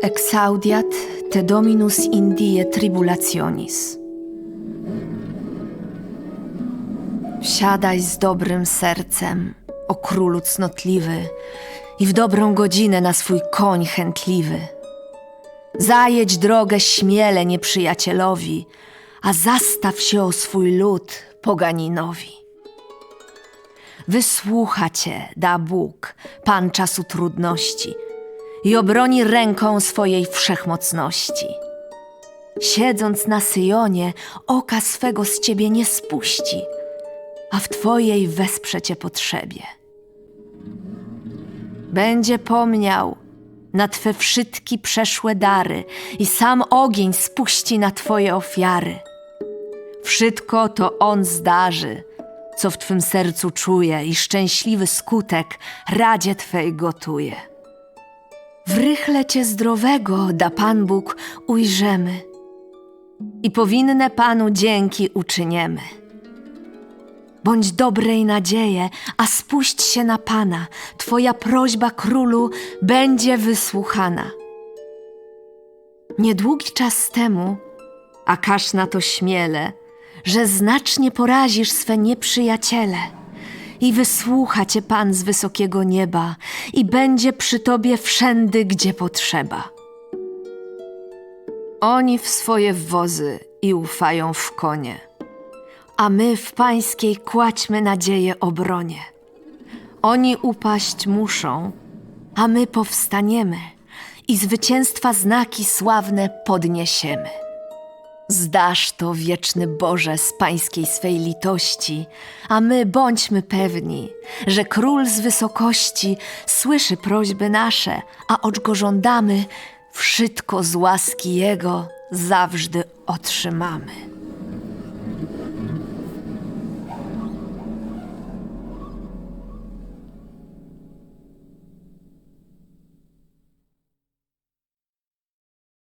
Exaudiat te dominus in die tribulationis. Wsiadaj z dobrym sercem, o królu cnotliwy, i w dobrą godzinę na swój koń chętliwy. Zajedź drogę śmiele nieprzyjacielowi, a zastaw się o swój lud poganinowi. Wysłucha cię, da Bóg, Pan czasu trudności i obroni ręką swojej wszechmocności. Siedząc na Syjonie, oka swego z ciebie nie spuści, a w twojej wesprze cię potrzebie. Będzie pomniał na twe wszystkie przeszłe dary i sam ogień spuści na twoje ofiary. Wszystko to on zdarzy, co w twym sercu czuje i szczęśliwy skutek radzie twej gotuje. W rychle cię zdrowego da Pan Bóg ujrzemy i powinne Panu dzięki uczyniemy. Bądź dobrej nadzieje, a spuść się na Pana, Twoja prośba królu będzie wysłuchana. Niedługi czas temu, a każ na to śmiele, że znacznie porazisz swe nieprzyjaciele i wysłucha cię Pan z wysokiego nieba i będzie przy tobie wszędy, gdzie potrzeba. Oni w swoje wozy i ufają w konie, a my w pańskiej kładźmy nadzieję obronie. Oni upaść muszą, a my powstaniemy i zwycięstwa znaki sławne podniesiemy. Zdasz to, wieczny Boże, z pańskiej swej litości, a my bądźmy pewni, że król z wysokości słyszy prośby nasze, a ocz go żądamy, wszystko z łaski jego zawsze otrzymamy.